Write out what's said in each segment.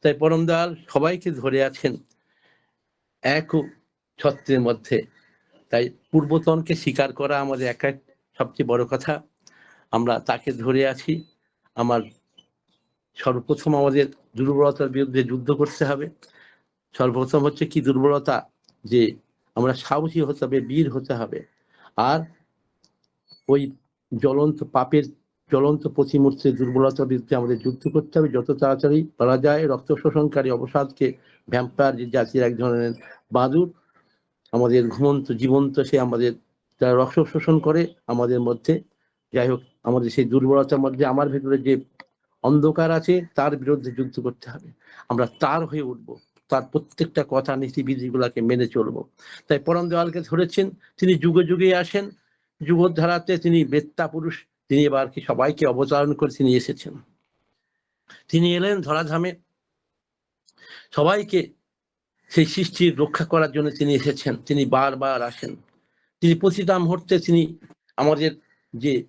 তাই পরম সবাইকে ধরে আছেন এক ছত্রের মধ্যে। তাই পূর্বতনকে স্বীকার করা আমাদের এক এক সবচেয়ে বড় কথা। আমরা তাকে ধরে আছি। আমার সর্বপ্রথম আমাদের দুর্বলতার বিরুদ্ধে যুদ্ধ করতে হবে। সর্বপ্রথম হচ্ছে কি দুর্বলতা? যে আমরা সাহসী হতে হবে, বীর হতে হবে। আর ওই জ্বলন্ত পাপের জ্বলন্ত প্রতিমূর্তির দুর্বলতার বিরুদ্ধে আমাদের যুদ্ধ করতে হবে। যত তাড়াতাড়ি পারা যায় রক্ত শোষণকারী অবসাদকে ভ্যাম্পায়ার যে জাতির এক ধরনের বাদুর, আমাদের ঘুমন্ত, জীবন্ত সে আমাদের যারা রক্ত শোষণ করে, আমাদের মধ্যে, যাই হোক, আমাদের সেই দুর্বলতার মধ্যে আমার ভেতরে যে অন্ধকার আছে, তার বিরুদ্ধে যুদ্ধ করতে হবে। আমরা তার হয়ে উঠব। তার প্রত্যেকটা কথা নীতিবিধিগুলাকে মেনে চলব। তাই পরম দেওয়ালকে ধরেছেন, তিনি যুগে যুগে আসেন। যুগধারাতে তিনি বেত্তা পুরুষ তিনি এবার কি সবাইকে অবতারণ করে তিনি এসেছেন? তিনি এলেন ধরাধামে। সবাইকে সেই সৃষ্টির রক্ষা করার জন্য তিনি এসেছেন। তিনি বারবার আসেন। তিনি প্রতিটা মুহূর্তে তিনি আমাদের যে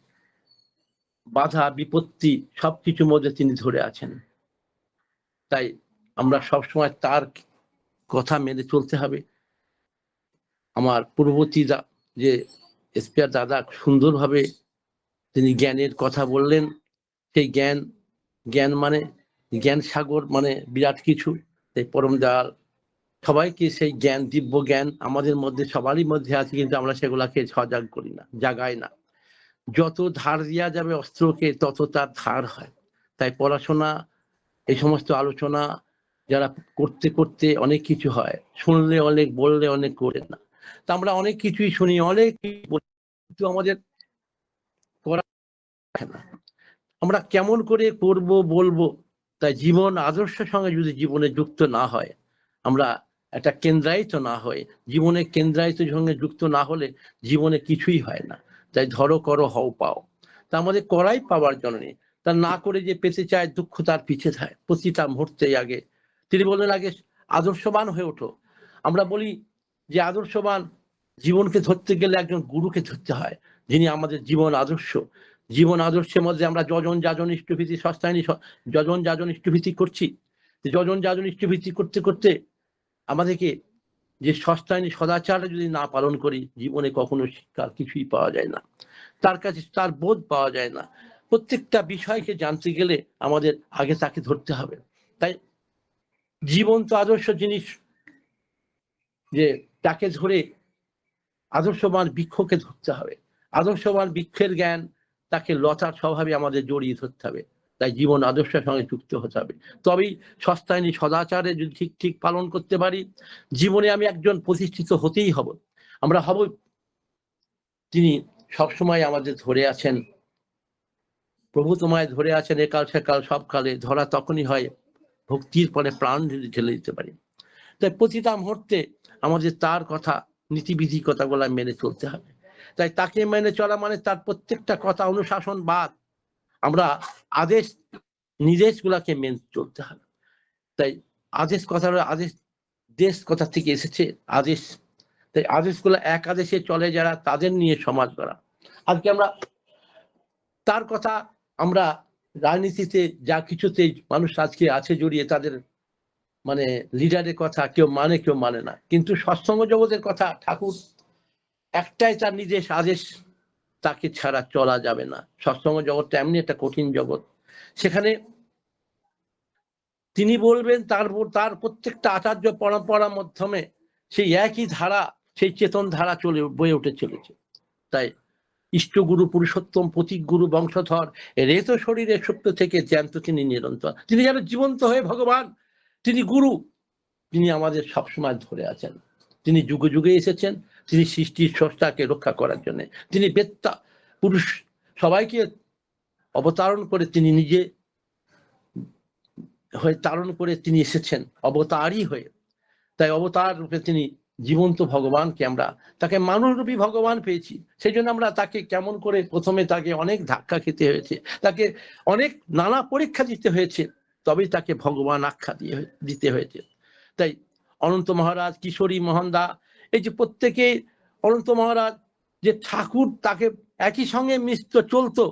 বাধা, বিপত্তি সবকিছুর মধ্যে তিনি ধরে আছেন। তাই আমরা সবসময় তার কথা মেনে চলতে হবে। আমার পূর্ববর্তী যে এসপিআর দাদা সুন্দরভাবে তিনি জ্ঞানের কথা বললেন। সেই জ্ঞান জ্ঞান মানে জ্ঞান সাগর মানে বিরাট কিছু। তাই পরম দয়াল। সবাইকে সেই জ্ঞান, দিব্য জ্ঞান আমাদের মধ্যে, সবারই মধ্যে আছে, কিন্তু আমরা সেগুলাকে সজাগ করি না, জাগাই না। যত ধার দেওয়া যাবে অস্ত্রকে, তত তার ধার হয়। তাই পড়াশোনা, এই সমস্ত আলোচনা যারা করতে করতে অনেক কিছু হয়, শুনলে অনেক, বললে অনেক করে না। তা আমরা অনেক কিছুই শুনি, অনেক কিন্তু আমাদের না। আমরা কেমন করে করব, বলব, তাই জীবন আদর্শের সঙ্গে যদি জীবনে যুক্ত না হয়, আমরা একটা কেন্দ্রায়িত না হয় জীবনে কেন্দ্রায়িত সঙ্গে যুক্ত না হলে জীবনে কিছুই হয় না। তাই ধরো, করো, হও, পাও। তা আমাদের করাই পাওয়ার জন্য তা না করে যে পেতে চায় দুঃখ তার পিছে থাকে প্রতিটা মুহূর্তে আগে। তিনি বললেন, আগে আদর্শবান হয়ে ওঠো। আমরা বলি যে আদর্শবান জীবনকে ধরতে গেলে একজন গুরুকে ধরতে হয়, যিনি আমাদের জীবন আদর্শ। জীবন আদর্শের মধ্যে আমরা যজন যাজন ইষ্টভীতি, সস্তায়নী যজন যাজন ইষ্টভীতি করছি। যজন যাজন ইষ্টভীতি করতে করতে আমাদেরকে যে সস্তায়নী সদাচারটা যদি না পালন করি, জীবনে কখনো শিক্ষা কিছুই পাওয়া যায় না। তার কাছে তার বোধ পাওয়া যায় না। প্রত্যেকটা বিষয়কে জানতে গেলে আমাদের আগে তাকে ধরতে হবে। তাই জীবন্ত আদর্শ জিনিস যে তাকে ধরে আদর্শবান বৃক্ষকে ধরতে হবে। আদর্শবান বৃক্ষের জ্ঞান তাকে লতার স্বভাবে আমাদের জড়িয়ে ধরতে হবে। তাই জীবন আদর্শের সঙ্গে যুক্ত হতে হবে। তবেই সস্তায়নী সদাচারে যদি ঠিক ঠিক পালন করতে পারি, জীবনে আমি একজন প্রতিষ্ঠিত হতেই হব। আমরা হব তিনি সবসময় আমাদের ধরে আছেন। প্রভু তোমায় ধরে আছেন একাল সেকাল সবকালে ধরা তখনই হয় ভক্তির পরে প্রাণ ঢেলে দিতে পারি। তাই প্রতিটা মুহূর্তে আমাদের তার কথা, নীতিবিধি কথাগুলো মেনে চলতে হবে। তাই তাকে মেনে চলা মানে তার প্রত্যেকটা কথা অনুশাসন বাদ। আমরা আদেশ, নির্দেশ গুলাকে মেনে চলতে হবে। তাই আদেশ কথা আদেশ, দেশ কথা থেকে এসেছে আদেশ। তাই আদেশগুলো এক আদেশে চলে যারা, তাদের নিয়ে সমাজ গড়া। আজকে আমরা, তার কথা আমরা রাজনীতিতে যা কিছুতে মানুষ আজকে আছে জড়িয়ে, তাদের মানে লিডারের কথা কেউ মানে কেউ মানে না। কিন্তু সৎসঙ্গ জগতের কথা ঠাকুর একটাই তার নিজের আদেশ তাকে ছাড়া চলা যাবে না। সৎসঙ্গ জগৎটা এমনি একটা কঠিন জগৎ। সেখানে তিনি বলবেন, তার তার প্রত্যেকটা আচার্য পরম্পরার মাধ্যমে সেই একই ধারা, সেই চেতন ধারা চলে, বয়ে উঠে চলেছে। তাই ইষ্টগুরু পুরুষোত্তম প্রতীক গুরু বংশধর রেত শরীরে সুপ্ত থেকে জ্যান্ত তিনি নিরন্তর। তিনি যেন জীবন্ত হয়ে ভগবান, তিনি গুরু, তিনি আমাদের সবসময় ধরে আছেন। তিনি যুগে যুগে এসেছেন। তিনি সৃষ্টির স্রষ্টাকে রক্ষা করার জন্য। তিনি বেত্তা পুরুষ সবাইকে অবতারণ করে তিনি নিজে হয়ে তারণ করে তিনি এসেছেন, অবতারই হয়ে। তাই অবতার রূপে তিনি জীবন্ত ভগবানকে আমরা, তাকে মানুষরূপী ভগবান পেয়েছি। সেই জন্য আমরা তাকে কেমন করে প্রথমে তাকে অনেক ধাক্কা খেতে হয়েছে, তাকে অনেক নানা পরীক্ষা দিতে হয়েছে, তবেই তাকে ভগবান আখ্যা দিয়ে দিতে হয়েছে। তাই অনন্ত মহারাজ কিশোরী মোহনদা এই যে প্রত্যেকে অনন্ত মহারাজ, যে ঠাকুর তাকে একই সঙ্গে মিশত, চলতো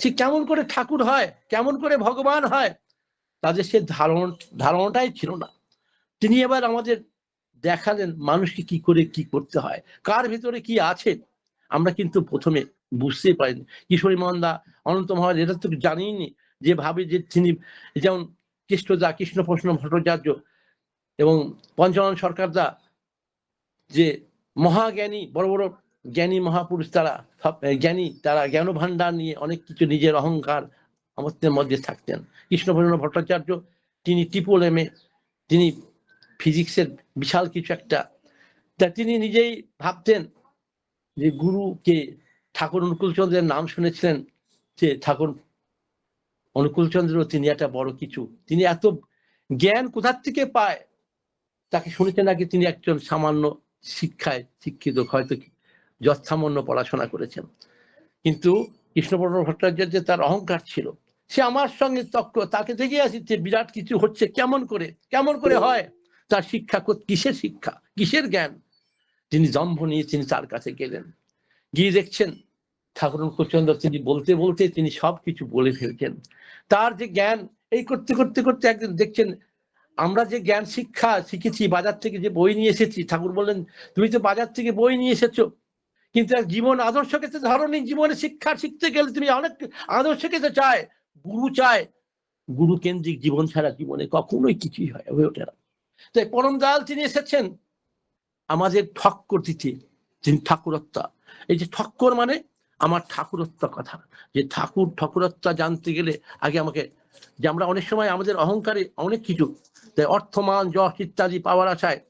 সে কেমন করে ঠাকুর হয়, কেমন করে ভগবান হয়, তাদের সে ধারণ, ধারণাটাই ছিল না। তিনি এবার আমাদের দেখালেন মানুষকে কি করে কি করতে হয়, কার ভিতরে কি আছে, আমরা কিন্তু প্রথমে বুঝতেই পারিনি। কিশোরী মন্দা অনন্ত মহারাজ, এটা তো জানিনি যে ভাবে যে তিনি যেমন কৃষ্ণদা কৃষ্ণপ্রশ্ন ভট্টাচার্য এবং পঞ্চানন সরকারদা যে মহাজ্ঞানী, বড় বড় জ্ঞানী মহাপুরুষ তারা, সব জ্ঞানী তারা জ্ঞান ভান্ডার নিয়ে অনেক কিছু নিজের অহংকার আমাদের মধ্যে থাকতেন। কৃষ্ণপ্রসন্ন ভট্টাচার্য, তিনি ট্রিপল এম তিনি ফিজিক্সের বিশাল কিছু একটা। তা তিনি নিজেই ভাবতেন যে গুরুকে ঠাকুর অনুকূলচন্দ্রের নাম শুনেছিলেন যে ঠাকুর অনুকূলচন্দ্র তিনি একটা বড় কিছু। তিনি এত জ্ঞান কোথার থেকে পায়? তাকে শুনেছেন নাকি তিনি একজন সামান্য শিক্ষায় শিক্ষিত, হয়তো যথামান্য পড়াশোনা করেছেন। কিন্তু কৃষ্ণপর্ণ ভট্টাচার্য যে তার অহংকার ছিল, সে আমার সঙ্গে তক্ক, তাকে দেখে যে বিরাট কিছু হচ্ছে, কেমন করে কেমন করে হয়? তার শিক্ষা কিসের শিক্ষা? কিসের জ্ঞান? তিনি দম্ভ নিয়ে তিনি তার কাছে গেলেন। গিয়ে দেখছেন, ঠাকুর অনুকূলচন্দ্র তিনি বলতে বলতে তিনি সব কিছু বলে ফেলছেন। তার যে জ্ঞান, এই করতে করতে করতে একদিন দেখছেন আমরা যে জ্ঞান শিক্ষা শিখেছি, বাজার থেকে যে বই নিয়ে এসেছি, ঠাকুর বললেন, তুমি তো বাজার থেকে বই নিয়ে এসেছ। কিন্তু জীবন আদর্শকে তো ধরনি জীবনে শিক্ষা শিখতে গেলে তুমি অনেক আদর্শকে তো চায়, গুরু চায়। গুরু কেন্দ্রিক জীবন ছাড়া জীবনে কখনোই কিছুই হয়, হয়ে ওঠে না। তাই পরম দয়াল তিনি এসেছেন, আমাদের ঠক্কর দিতে তিনি ঠাকুরত্বা। এই যে ঠক্কর মানে আমার ঠাকুরত্ব কথা। যে ঠাকুর, ঠাকুরত্বা জানতে গেলে আগে আমাকে যে আমরা অনেক সময় আমাদের অহংকারে অনেক কিছু তাই অর্থমান যশ ইত্যাদি পাওয়ার আশায়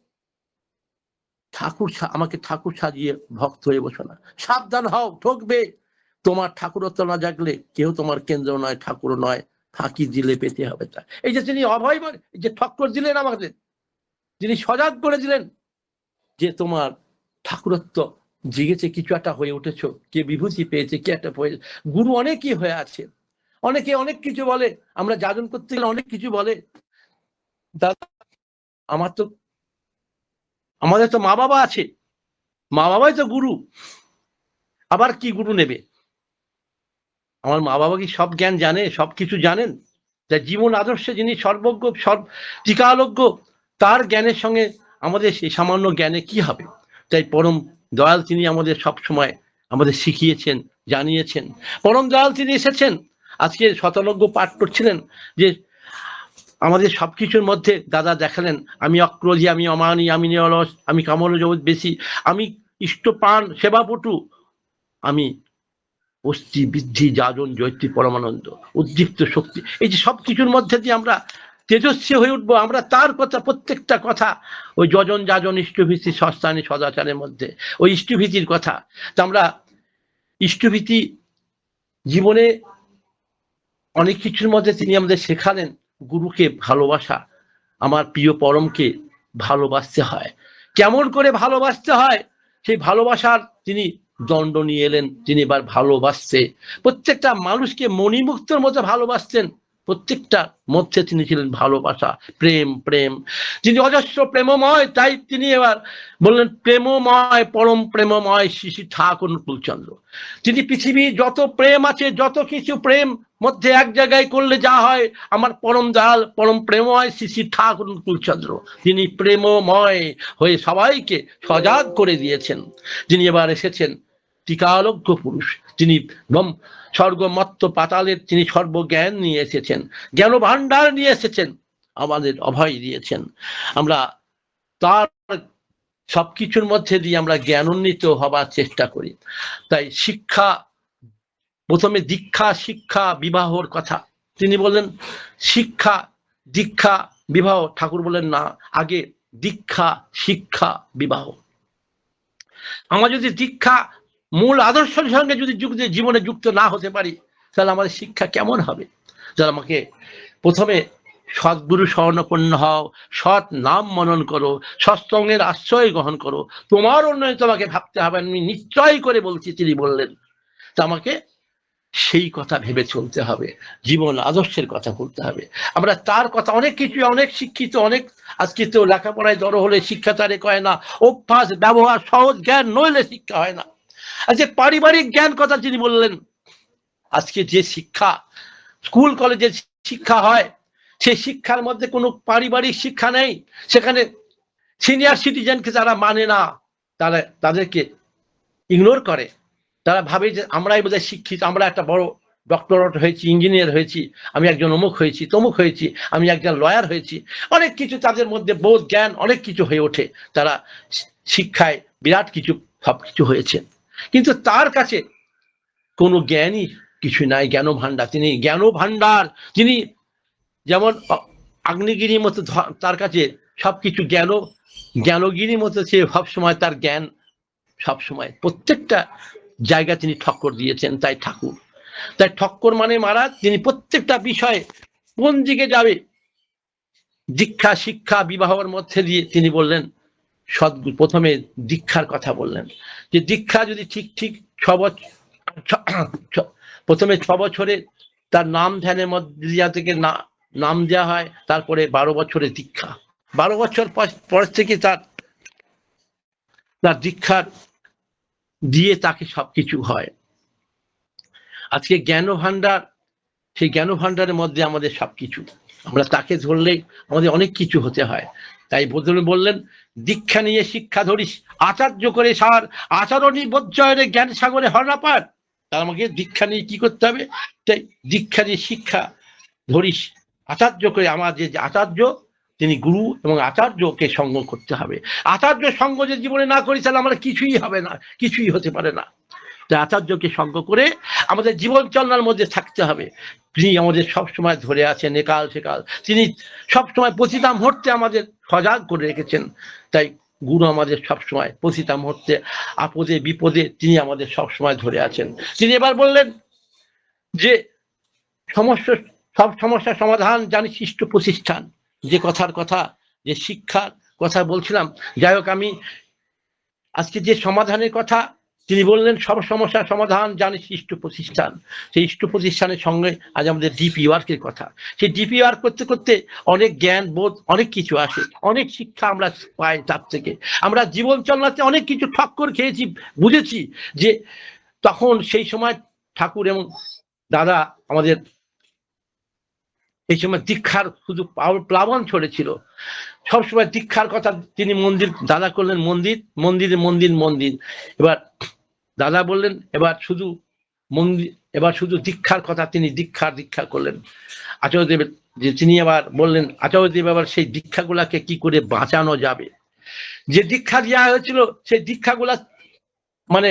ঠাকুর আমাকে ঠাকুর সাজিয়ে ভক্ত হয়ে বসো না। সাবধান হও, ঠকবে। তোমার ঠাকুরত্ব না জাগলে কেউ তোমার কেন্দ্র নয় ঠাকুর নয়, ফাঁকি দিলে পেতে হবে তা। এই যে তিনি অভয় যে ঠক্কর দিলেন আমাদের যিনি সজাগ করে দিলেন যে তোমার ঠাকুরত্ব জেগেছে, কিছু একটা হয়ে উঠেছো, কে বিভূতি পেয়েছে, কে একটা গুরু অনেকই হয়ে আছে অনেকে অনেক কিছু বলে, আমরা যাজন করতে গেলে অনেক কিছু বলে। দাদা আমার তো, আমাদের তো মা বাবা আছে। মা বাবাই তো গুরু। আবার কি গুরু নেবে? আমার মা বাবা কি সব জ্ঞান জানে, সব কিছু জানেন? তা জীবন আদর্শে যিনি সর্বজ্ঞ, সর্ব টিকালজ্ঞ, তার জ্ঞানের সঙ্গে আমাদের সেই সামান্য জ্ঞানে কি হবে? তাই পরম দয়াল তিনি আমাদের সব সময় আমাদের শিখিয়েছেন, জানিয়েছেন। পরম দয়াল তিনি এসেছেন। আজকে শতলজ্ঞ পাঠ করছিলেন যে আমাদের সব কিছুর মধ্যে দাদা দেখালেন, আমি অক্রোধী, আমি অমানি, আমি নিরলস, আমি কামল জগৎ বেশি, আমি ইষ্টপ্রাণ, সেবাপটু, আমি অস্থি বৃদ্ধি, যাজন, জয়ত্রী, পরমানন্দ, উদ্দীপ্ত শক্তি, এই যে সব কিছুর মধ্যে দিয়ে আমরা তেজস্বী হয়ে উঠবো, আমরা তার কথা, প্রত্যেকটা কথা, ওই যজন, যাজন, ইষ্টভীতি, সস্তানি, সদাচারের মধ্যে, ওই ইষ্টভীতির কথা, তা আমরা ইষ্টভীতি জীবনে অনেক কিছুর মধ্যে তিনি আমাদের শেখালেন গুরুকে ভালোবাসা, আমার প্রিয় পরমকে ভালোবাসতে হয়। কেমন করে ভালোবাসতে হয়? সেই ভালোবাসার তিনি দণ্ড নিয়ে এলেন, তিনি এবার ভালোবাসছে। প্রত্যেকটা মানুষকে মণিমুক্তর মতো ভালোবাসতেন। প্রত্যেকটা মধ্যে তিনি ছিলেন ভালোবাসা প্রেম প্রেম। তিনি অজস্র প্রেমময়, তাই তিনি এবার বললেন, প্রেমময়, পরম প্রেমময় শিশু ঠাকুর ফুলচন্দ্র তিনি পৃথিবীর যত প্রেম আছে, যত কিছু প্রেম মধ্যে এক জায়গায় করলে যা হয়, আমার পরম দয়াল, পরম প্রেমময় শিশি ঠাকুর কুলচন্দ্র তিনি প্রেমময় হয়ে সবাইকে সজাগ করে দিয়েছেন। যিনি এবার এসেছেন টিকালজ্ঞ পুরুষ। তিনি স্বর্গমত্ত পাতালের তিনি সর্বজ্ঞান নিয়ে এসেছেন জ্ঞান ভান্ডার নিয়ে এসেছেন, আমাদের অভয় দিয়েছেন। আমরা তার সবকিছুর মধ্যে দিয়ে আমরা জ্ঞানান্বিত হবার চেষ্টা করি। তাই শিক্ষা, প্রথমে দীক্ষা, শিক্ষা, বিবাহর কথা। তিনি বললেন, শিক্ষা, দীক্ষা, বিবাহ। ঠাকুর বলেন না, আগে দীক্ষা, শিক্ষা, বিবাহ। আমার যদি দীক্ষা মূল আদর্শের সঙ্গে যদি যুক্ত জীবনে যুক্ত না হতে পারি, তাহলে আমাদের শিক্ষা কেমন হবে? যারা আমাকে প্রথমে সদ্গুরু স্বর্ণপন্ন হও, সৎ নাম মনন করো, সৎসঙ্গের আশ্রয় গ্রহণ করো, তোমার উন্নয়ন তোমাকে ভাবতে হবে, আমি নিশ্চয় করে বলছি, তিনি বললেন। তা আমাকে সেই কথা ভেবে চলতে হবে, জীবন আদর্শের কথা বলতে হবে। আমরা তার কথা অনেক কিছু অনেক শিক্ষিত, অনেক আজকে তো লেখাপড়ায় জড়ো হলে শিক্ষা তারে কয় না, অভ্যাস, ব্যবহার, সহজ জ্ঞান নইলে শিক্ষা হয় না। আজকে পারিবারিক জ্ঞান কথা তিনি বললেন, আজকে যে শিক্ষা, স্কুল, কলেজে শিক্ষা হয়, সেই শিক্ষার মধ্যে কোনো পারিবারিক শিক্ষা নেই। সেখানে সিনিয়র সিটিজেনকে যারা মানে না, তারা তাদেরকে ইগনোর করে। তারা ভাবে যে আমরাই বোধহয় শিক্ষিত, আমরা একটা বড় ডক্টরেট হয়েছি ইঞ্জিনিয়ার হয়েছি, আমি একজন অমুক হয়েছি, তমুক হয়েছি, আমি একজন লয়ার হয়েছি। অনেক কিছু তাদের মধ্যে বোধ, জ্ঞান অনেক কিছু হয়ে ওঠে। তারা শিক্ষায় বিরাট কিছু সব কিছু হয়েছে। কিন্তু তার কাছে কোনো জ্ঞানই কিছু নাই জ্ঞান ভাণ্ডার তিনি জ্ঞান ভাণ্ডার তিনি যেমন আগ্নেয়গিরির মতো তার কাছে সবকিছু জ্ঞান, জ্ঞানগিরির মতো সে সবসময় তার জ্ঞান, সবসময় প্রত্যেকটা জায়গা তিনি ঠক্কর দিয়েছেন, তাই ঠাকুর। তাই ঠক্কর মানে মারা তিনি প্রত্যেকটা বিষয়ে কোন দিকে যাবে? দীক্ষা, শিক্ষা, বিবাহের মধ্যে দিয়ে তিনি বললেন সদ্গুরু প্রথমে দীক্ষার কথা বললেন। যে দীক্ষা যদি ঠিক ঠিক ছ প্রথমে ছ বছরে তার নাম ধ্যানের মধ্যে থেকে না, নাম দেওয়া হয়, তারপরে বারো বছরে দীক্ষা। বারো বছর পর- থেকে তার তার দীক্ষার দিয়ে তাকে সবকিছু হয়। আজকে জ্ঞান ভান্ডার সেই জ্ঞান ভান্ডারের মধ্যে আমাদের সবকিছু। আমরা তাকে ধরলে আমাদের অনেক কিছু হতে হয়। তাই বদলে বললেন, দীক্ষা নিয়ে শিক্ষা ধরিস, আচার্য করে সার আচরণী বজ্জয়রে জ্ঞান সাগরে হরনাপার। তার আমাকে দীক্ষা নিয়ে কি করতে হবে? তাই দীক্ষা নিয়ে শিক্ষা ধরিস। আচার্য করে আমার যে আচার্য, তিনি গুরু এবং আচার্যকে সঙ্গ করতে হবে। আচার্য সঙ্গ যে জীবনে না করি তাহলে আমরা কিছুই হবে না, কিছুই হতে পারে না। আচার্যকে সঙ্গ করে আমাদের জীবন চলনার মধ্যে থাকতে হবে। তিনি আমাদের সব সময় ধরে আছেন, একাল সেকাল। তিনি সব সময় প্রতিটা মুহূর্তে আমাদের সজাগ করে রেখেছেন। তাই গুরু আমাদের সব সময় প্রতিটা মুহূর্তে আপদে, বিপদে তিনি আমাদের সব সময় ধরে আছেন। তিনি এবার বললেন যে সমস্যা সব সমস্যার সমাধান জানি সৃষ্ট প্রতিষ্ঠান। যে কথার কথা, যে শিক্ষার কথা বলছিলাম। যাই হোক, আমি আজকে যে সমাধানের কথা তিনি বললেন সব সমস্যার সমাধান জানি ইষ্ট প্রতিষ্ঠান। সেই ইষ্ট প্রতিষ্ঠানের সঙ্গে আজ আমাদের ডিপি ওয়ার্কের কথা। সেই ডিপি ওয়ার্ক করতে করতে অনেক জ্ঞান, বোধ, অনেক কিছু আসে। অনেক শিক্ষা আমরা পাই তার থেকে। আমরা জীবন চলনাতে অনেক কিছু ঠক্কর খেয়েছি, বুঝেছি যে তখন সেই সময় ঠাকুর এবং দাদা আমাদের এই সময় দীক্ষার শুধু প্লাবন ছড়েছিল। সবসময় দীক্ষার কথা তিনি মন্দির, দাদা করলেন মন্দির, মন্দিরে মন্দির মন্দির। এবার দাদা বললেন, এবার শুধু মন্দির, এবার শুধু দীক্ষার কথা তিনি দীক্ষা দীক্ষা করলেন। আচার্যদেব, যে তিনি আবার বললেন, আচার্যদেব আবার সেই দীক্ষাগুলাকে কি করে বাঁচানো যাবে? যে দীক্ষা দেওয়া হয়েছিল, সেই দীক্ষাগুলা মানে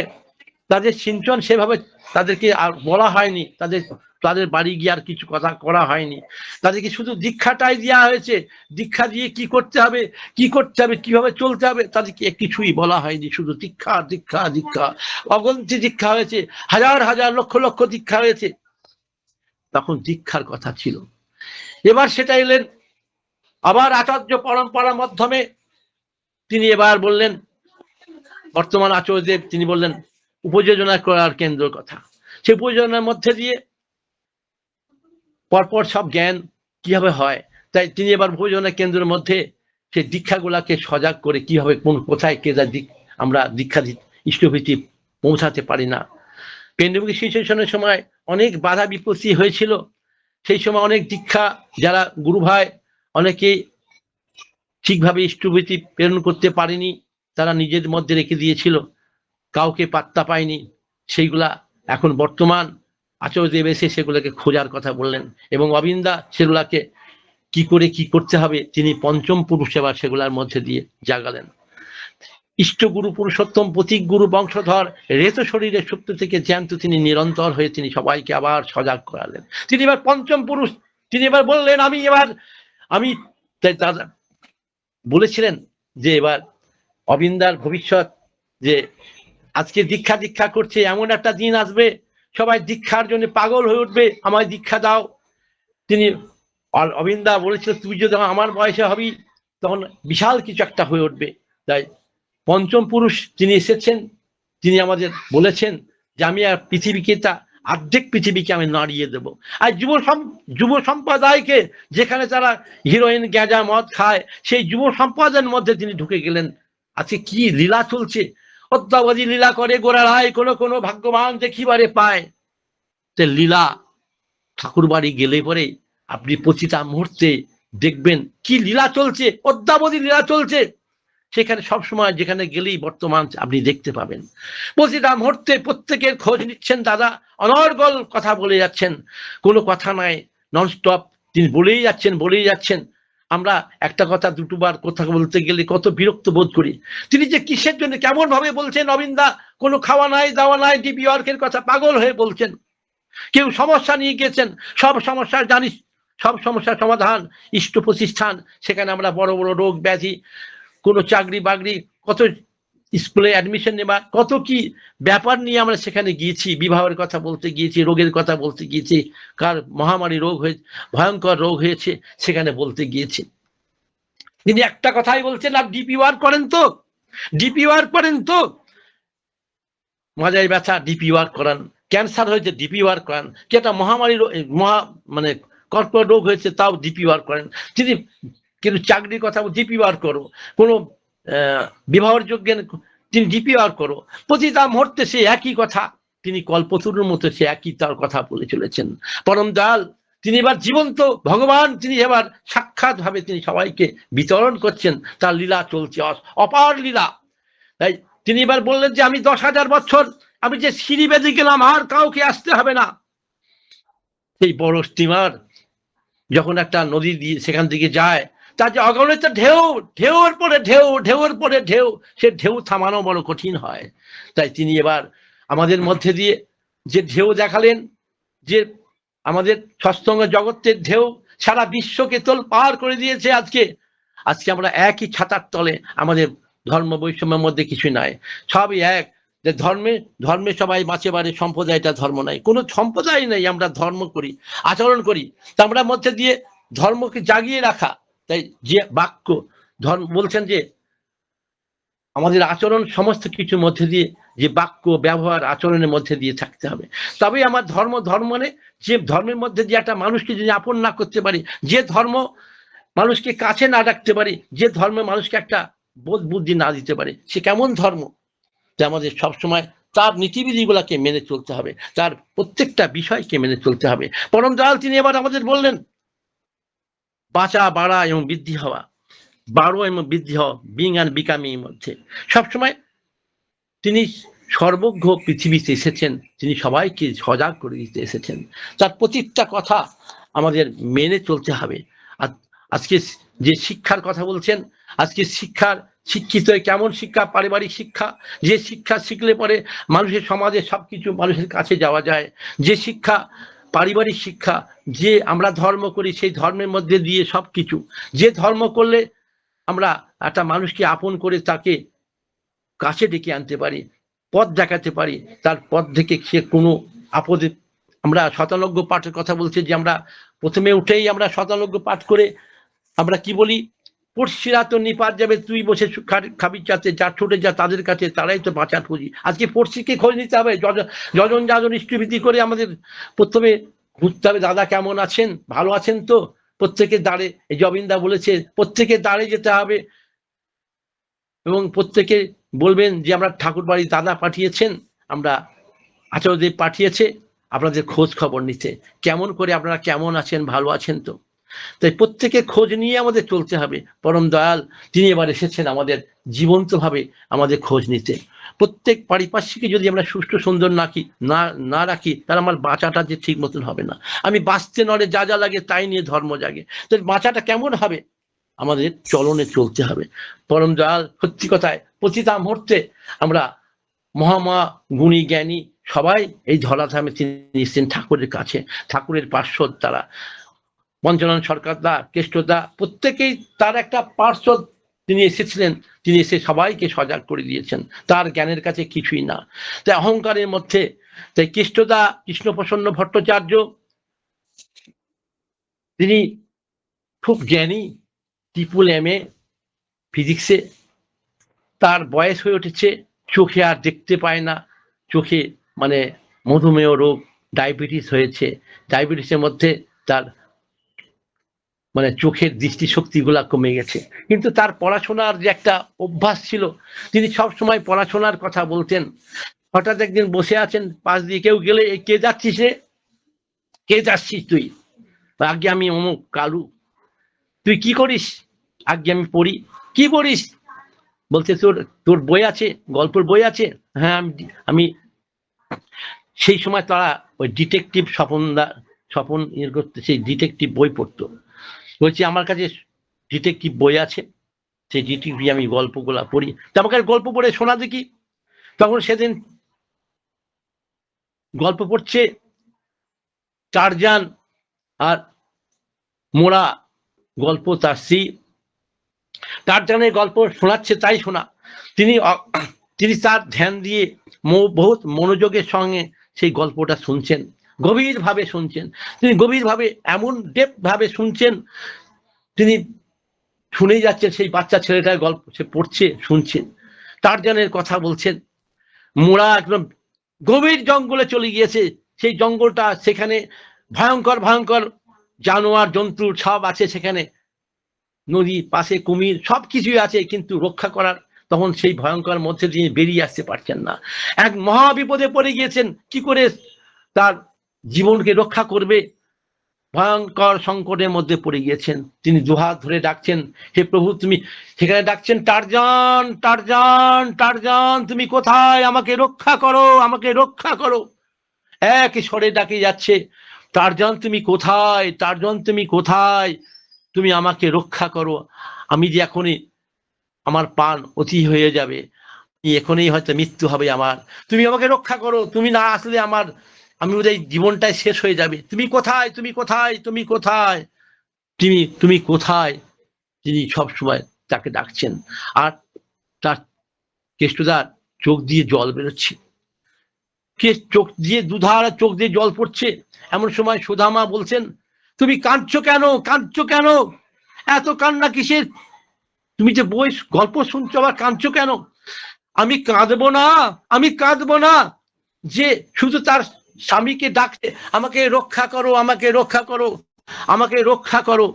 তাদের সিঞ্চন সেভাবে তাদেরকে আর বলা হয়নি, তাদের তাদের বাড়ি গিয়ে আর কিছু কথা করা হয়নি। তাদেরকে শুধু দীক্ষাটাই দেওয়া হয়েছে। দীক্ষা দিয়ে কি করতে হবে, কি করতে হবে, কীভাবে চলতে হবে, তাদেরকে কিছুই বলা হয়নি। শুধু দীক্ষা দীক্ষা দীক্ষা। অগন্তি দীক্ষা হয়েছে। হাজার হাজার, লক্ষ লক্ষ দীক্ষা হয়েছে। তখন দীক্ষার কথা ছিল। এবার সেটা এলেন। আবার আচার্য পরম্পরার মাধ্যমে তিনি এবার বললেন, বর্তমান আচার্যদেব তিনি বললেন, উপযোজনা করার কেন্দ্র কথা। সেই উপযোজনার মধ্যে দিয়ে পরপর সব জ্ঞান কীভাবে হয়? তাই তিনি এবার উপযোজনা কেন্দ্রের মধ্যে সেই দীক্ষাগুলাকে সজাগ করে কীভাবে কোন কোথায় কে যা আমরা দীক্ষা ইষ্টভীতি পৌঁছাতে পারি না। পেন্ডমিক সিচুয়েশনের সময় অনেক বাধা বিপত্তি হয়েছিল। সেই সময় অনেক দীক্ষা যারা গুরু ভাই অনেকেই ঠিকভাবে ইষ্টভীতি প্রেরণ করতে পারেনি, তারা নিজের মধ্যে রেখে দিয়েছিল। কাউকে পাত্তা পায়নি। সেইগুলা এখন বর্তমান আচার্যদেব এসে সেগুলোকে খোঁজার কথা বললেন এবং অবিন্দা সেগুলাকে কি করে কি করতে হবে তিনি পঞ্চম পুরুষ এবার সেগুলার মধ্যে দিয়ে জাগালেন। ইষ্টগুরু পুরুষোত্তম প্রতীক গুরু বংশধর রেত শরীরের সুপ্ত থেকে জ্যান্ত তিনি নিরন্তর হয়ে তিনি সবাইকে আবার সজাগ করালেন। তিনি এবার পঞ্চম পুরুষ। তিনি এবার বললেন, আমি এবার, আমি দাদা বলেছিলেন যে এবার অবিন্দার ভবিষ্যৎ যে আজকে দীক্ষা দীক্ষা করছে, এমন একটা দিন আসবে সবাই দীক্ষার জন্য পাগল হয়ে উঠবে, আমায় দীক্ষা দাও। তিনি অবিন্দা বলেছিল, তুই যদি আমার বয়সে হবি, তখন বিশাল কিছু একটা হয়ে উঠবে। তাই পঞ্চম পুরুষ যিনি এসেছেন, তিনি আমাদের বলেছেন যে, আমি আর পৃথিবীকে তা অর্ধেক পৃথিবীকে আমি নাড়িয়ে দেব। আর যুব যুব সম্প্রদায়কে, যেখানে তারা হিরোইন, গ্যাজা, মদ খায়, সেই যুব সম্প্রদায়ের মধ্যে তিনি ঢুকে গেলেন। আজকে কি লীলা চলছে? অদ্যাবধি লীলা করে গোড়ায় কোনো কোনো ভাগ্যবান দেখিবারে পায়। তে লীলা ঠাকুর বাড়ি গেলে পরে আপনি প্রতিটা মুহূর্তে দেখবেন কি লীলা চলছে অদ্যাবধি লীলা চলছে। সেখানে সব সময় যেখানে গেলেই বর্তমান আপনি দেখতে পাবেন। প্রতিটা মুহূর্তে প্রত্যেকের খোঁজ নিচ্ছেন দাদা, অনর্গল কথা বলে যাচ্ছেন। কোনো কথা নাই, ননস্টপ, তিনি বলেই যাচ্ছেন বলেই যাচ্ছেন। আমরা একটা কথা দুটোবার কথা বলতে গেলে কত বিরক্ত বোধ করি। তিনি যে কিসের জন্য কেমন ভাবে বলছেন, অবিন্দা, কোনো খাওয়া নাই, দাওয়া নাই ডিবি অর্কের কথা পাগল হয়ে বলছেন। কেউ সমস্যা নিয়ে গেছেন, সব সমস্যার জানিস, সব সমস্যার সমাধান, ইষ্ট প্রতিষ্ঠান, সেখানে আমরা বড় বড় রোগ ব্যাধি, কোনো চাকরি বাকরি, কত স্কুলে অ্যাডমিশন নেবা কত কি ব্যাপার নিয়ে আমরা সেখানে গিয়েছি, বিবাহের কথা বলতে গিয়েছি, রোগের কথা বলতে গিয়েছি, কার মহামারী রোগ হয়ে, ভয়ঙ্কর রোগ হয়েছে সেখানে বলতে গিয়েছি। তিনি একটা কথাই বলছেন আপনি ডিপি ওয়ার্ক করেন তো ডিপি ওয়ার্ক করেন তো। মাজায় ব্যথা ডিপি ওয়ার্ক করান, ক্যান্সার হয়েছে ডিপি ওয়ার্ক করান, কি একটা মহামারী মহা মানে কর্কট রোগ হয়েছে, তাও ডিপি ওয়ার্ক করেন। তিনি কিন্তু চাকরির কথা ডিপি ওয়ার্ক করো। কোনো বিবাহের যোগ্যের তিনি ডিপি ওয়ার্ক করো। প্রতিটা মুহূর্তে সে একই কথা, তিনি কল্পতরুর মতো সে একই তার কথা বলে চলেছেন। পরম দয়াল, তিনি এবার জীবন্ত, ভগবান তিনি এবার সাক্ষাৎ ভাবে তিনি সবাইকে বিতরণ করছেন, তার লীলা চলছে অপার লীলা। তাই তিনি এবার বললেন যে, আমি দশ হাজার বছর, আমি যে সিঁড়ি বেঁধে গেলাম, আর কাউকে আসতে হবে না। সেই বড় স্টিমার যখন একটা নদী দিয়ে সেখান থেকে যায় তার যে অগণিত ঢেউ, ঢেউর পরে ঢেউ, ঢেউর পরে ঢেউ, সে ঢেউ থামানো বড় কঠিন হয়। তাই তিনি এবার আমাদের মধ্যে দিয়ে যে ঢেউ দেখালেন, যে আমাদের সৎসঙ্গ জগতের ঢেউ সারা বিশ্বকে তোল পার করে দিয়েছে আজকে আজকে আমরা একই ছাতার তলে আমাদের ধর্ম বৈষম্যের মধ্যে কিছু নাই। সবই এক, যে ধর্মে ধর্মে সবাই বাঁচে বাড়ে সম্প্রদায়টা ধর্ম নাই। কোনো সম্প্রদায় নেই, আমরা ধর্ম করি, আচরণ করি। তা আমরা মধ্যে দিয়ে ধর্মকে জাগিয়ে রাখা তাই যে বাক্য ধর্ম বলছেন যে আমাদের আচরণ সমস্ত কিছুর মধ্যে দিয়ে যে বাক্য, ব্যবহার, আচরণের মধ্যে দিয়ে থাকতে হবে। তবেই আমার ধর্ম ধর্ম মানে যে ধর্মের মধ্যে দিয়ে একটা মানুষকে যদি আপন না করতে পারি, যে ধর্ম মানুষকে কাছে না রাখতে পারি, যে ধর্ম মানুষকে একটা বোধ বুদ্ধি না দিতে পারে, সে কেমন ধর্ম? যে আমাদের সবসময় তার নীতিবিধিগুলাকে মেনে চলতে হবে, তার প্রত্যেকটা বিষয়কে মেনে চলতে হবে। পরম দয়াল তিনি এবার আমাদের বললেন বাঁচা, বাড়া এবং বৃদ্ধি হওয়া বাড়ো এবং বৃদ্ধি হওয়া বিং অ্যান্ড বিকামিং মধ্যে। সবসময় তিনি সর্বজ্ঞ পৃথিবীতে এসেছেন, তিনি সবাইকে সজাগ করে দিতে এসেছেন। তার প্রতিটা কথা আমাদের মেনে চলতে হবে। আর আজকে যে শিক্ষার কথা বলছেন, আজকে শিক্ষার শিক্ষিত কেমন শিক্ষা? পারিবারিক শিক্ষা। যে শিক্ষা শিখলে পরে মানুষের সমাজে সবকিছু মানুষের কাছে যাওয়া যায়। যে শিক্ষা পারিবারিক শিক্ষা, যে আমরা ধর্ম করি সেই ধর্মের মধ্যে দিয়ে সব কিছু যে ধর্ম করলে আমরা একটা মানুষকে আপন করে তাকে কাছে ডেকে আনতে পারি, পথ দেখাতে পারি। তার পথ থেকে সে কোনো আপদে, আমরা শতানজ্ঞ পাঠের কথা বলছি যে আমরা প্রথমে উঠেই আমরা শতানজ্ঞ পাঠ করে আমরা কি বলি? পড়শিরা তো নিপাত যাবে, তুই বসে সু- খা- খাবি চাতে যা ছুটে যা তাদের কাছে, তারাই তো বাঁচার খুঁজি আজকে পড়শিকে খোঁজ নিতে হবে যজ- যজন যাজন ইষ্টভীতি করে আমাদের প্রথমে ঘুরতে হবে, দাদা কেমন আছেন? ভালো আছেন তো? প্রত্যেকের এই জবিন্দা বলেছে, প্রত্যেকের দাঁড়ে যেতে হবে। এবং প্রত্যেকে বলবেন যে, আমরা ঠাকুর বাড়ি দাদা পাঠিয়েছেন, আমরা আচার্যদেব পাঠিয়েছে, আপনাদের খোঁজ খবর নিতে। কেমন করে আপনারা কেমন আছেন, ভালো আছেন তো? তাই প্রত্যেকের খোঁজ নিয়ে আমাদের চলতে হবে। পরম দয়াল, তিনি এবার এসেছেন আমাদের জীবন্তভাবে আমাদের খোঁজ নিতে। প্রত্যেক পারিপার্শ্বিকে যদি আমরা সুষ্ঠু, সুন্দর নাকি না না রাখি তাহলে আমার বাঁচাটা যে ঠিক মতন হবে না। আমি বাঁচতে নলে যা যা লাগে তাই নিয়ে ধর্ম জাগে। তো বাঁচাটা কেমন হবে? আমাদের চলনে চলতে হবে। পরম দয়াল, সত্যি কথায় প্রতিটা মুহূর্তে আমরা মহামা গুণী জ্ঞানী সবাই এই ধরাধামে তিনি ঠাকুরের কাছে। ঠাকুরের পার্শ্বদ তারা। পঞ্চানন সরকার দা কেষ্টদা প্রত্যেকেই তার একটা পার্শ্বদ তিনি এসেছিলেন, তিনি এসে সবাইকে সজাগ করে দিয়েছেন। তার জ্ঞানের কাছে কিছুই না। তাই অহংকারের মধ্যে, তাই কৃষ্ণদা কৃষ্ণপ্রসন্ন ভট্টাচার্য, তিনি খুব জ্ঞানী, টিপুল এম এ, ফিজিক্সে, তার বয়স হয়ে উঠেছে, চোখে আর দেখতে পায় না, চোখে মানে মধুমেহ রোগ, ডায়াবেটিস হয়েছে। ডায়াবেটিসের মধ্যে তার মানে চোখের দৃষ্টিশক্তিগুলা কমে গেছে। কিন্তু তার পড়াশোনার যে একটা অভ্যাস ছিল, তিনি সব সময় পড়াশোনার কথা বলতেন। হঠাৎ একদিন বসে আছেন, পাশ দিয়ে কেউ গেলে "এই কে যাচ্ছিস রে? কে যাচ্ছিস তুই? আগে আমি অমুক, কালু। তুই কি করিস? আগে আমি পড়ি। কি পড়িস বলছে, তোর তোর বই আছে, গল্পের বই আছে? হ্যাঁ আমি আমি সেই সময় তারা ওই ডিটেকটিভ স্বপনদা, স্বপন ইয়ে করতে, সেই ডিটেকটিভ বই পড়তো। বলছি, আমার কাছে ডিটেকটিভ বই আছে, সেই ডিটেকটিভ আমি গল্পগুলা পড়ি। তা আমাকে গল্প পড়ে শোনা দেখি। তখন সেদিন গল্প পড়ছে চারজান আর মোড়া গল্প, তার স্ত্রী। টারজানের গল্প শোনাচ্ছে, তাই শোনা। তিনি তিনি তার ধ্যান দিয়ে বহুত মনোযোগের সঙ্গে সেই গল্পটা শুনছেন। গভীরভাবে শুনছেন। তিনি গভীরভাবে, এমন ডেপ ভাবে শুনছেন, তিনি শুনেই যাচ্ছেন সেই বাচ্চা ছেলেটার গল্প, সে পড়ছে, শুনছেন। টারজানের কথা বলছেন, মোড়া একদম গভীর জঙ্গলে চলে গিয়েছে। সেই জঙ্গলটা সেখানে ভয়ঙ্কর ভয়ঙ্কর জানোয়ার, জন্তু সব আছে সেখানে। নদী, পাশে কুমির সব কিছুই আছে, কিন্তু রক্ষা করার তখন সেই ভয়ঙ্কর মধ্যে তিনি বেরিয়ে আসতে পারছেন না। এক মহা বিপদে পড়ে গিয়েছেন, কি করে তার জীবনকে রক্ষা করবে। ভয়ঙ্কর সংকটের মধ্যে পড়ে গিয়েছেন। তিনি দুহাত ধরে ডাকছেন, হে প্রভু, তুমি সেখানে ডাকছেন, টারজান টারজান টারজান, তুমি কোথায়? আমাকে রক্ষা করো, আমাকে রক্ষা করো। এক স্বরে ডাকে যাচ্ছে, টারজান, তুমি কোথায়? টারজান, তুমি কোথায়? তুমি আমাকে রক্ষা করো। আমি যে এখনই আমার পান অতি হয়ে যাবে এখনই হয়তো মৃত্যু হবে আমার। তুমি আমাকে রক্ষা করো, তুমি না আসলে আমার আমি বোধহয় জীবনটাই শেষ হয়ে যাবে। তুমি কোথায়? তুমি কোথায়? তুমি কোথায়? তুমি তুমি কোথায়? তিনি সব সময় তাকে ডাকছেন। আর তার কেষ্টদার চোখ দিয়ে জল বেরোচ্ছে। কে চোখ দিয়ে দুধার চোখ দিয়ে জল পড়ছে? এমন সময় সুধামা বলছেন, তুমি কাঁদছো কেন? কাঁদছো কেন? এত কান্না কিসের? তুমি যে বই গল্প শুনছো, আবার কাঁদছো কেন? আমি কাঁদবো না, আমি কাঁদবো না। যে শুধু তার স্বামীকে ডাকতে, আমাকে রক্ষা করো, আমাকে রক্ষা করো, আমাকে রক্ষা করো।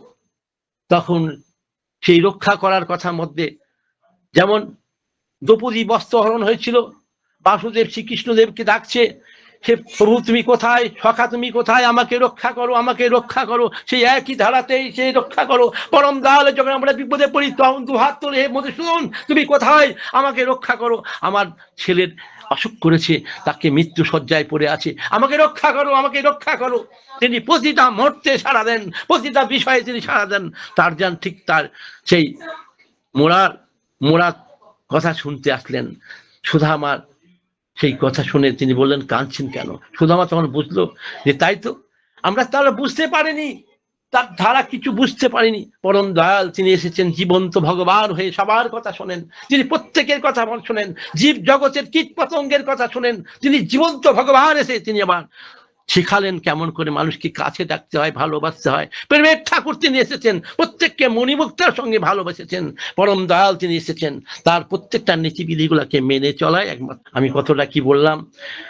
তখন সেই রক্ষা করার কথা মধ্যে যেমন দ্রৌপদী বস্ত্র হরণ হয়েছিল, বাসুদেব শ্রীকৃষ্ণদেবকে ডাকছে সে প্রভু, তুমি কোথায়? সখা, তুমি কোথায়? আমাকে রক্ষা করো, আমাকে রক্ষা করো। সেই একই ধারাতেই সেই রক্ষা করো। পরম দালে যখন আমরা বিপদে পড়ি তখন দু হাত তোলে মধুসূদন, তুমি কোথায়? আমাকে রক্ষা করো। আমার ছেলের অসুখ করেছে, তাকে মৃত্যু সজ্জায় পড়ে আছে। আমাকে রক্ষা করো, আমাকে রক্ষা করো। তিনি প্রতিটা মুহূর্তে সাড়া দেন, প্রতিটা বিষয়ে তিনি সাড়া দেন। তার যান ঠিক তার সেই মোড়ার মোড়ার কথা শুনতে আসলেন। সুধামার সেই কথা শুনে তিনি বললেন, কাঁদছেন কেন? সুধামা তখন বুঝলো যে, তাই তো, আমরা তাহলে বুঝতে পারিনি। তার ধারা কিছু বুঝতে পারিনি। পরম দয়াল তিনি এসেছেন, জীবন্ত ভগবান হয়ে সবার কথা শোনেন। তিনি প্রত্যেকের কথা শোনেন, জীব জগতের কীট পতঙ্গের কথা শোনেন তিনি জীবন্ত ভগবান এসে তিনি আবার শিখালেন কেমন করে মানুষকে কাছে ডাকতে হয়, ভালোবাসতে হয়। প্রেমের ঠাকুর তিনি এসেছেন, প্রত্যেককে মণিমুক্তার সঙ্গে ভালোবেসেছেন। পরম দয়াল তিনি এসেছেন, তার প্রত্যেকটা নীতিবিধিগুলোকে মেনে চলায় একমাত্র। আমি কতটা কি বললাম?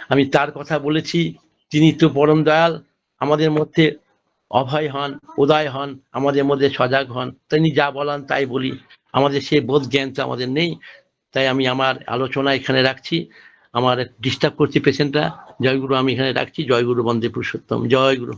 আমি তার কথা বলেছি, তিনি তো পরম দয়াল, আমাদের মধ্যে অভয় হন, উদয় হন, আমাদের মধ্যে সজাগ হন। তিনি যা বলান তাই বলি। আমাদের সে বোধ জ্ঞান তো আমাদের নেই। তাই আমি আমার আলোচনা এখানে রাখছি। আমার ডিস্টার্ব করছি পেশেন্টরা জয়গুরু আমি এখানে রাখছি। জয়গুরু বন্দে পুরুষোত্তম। জয়গুরু।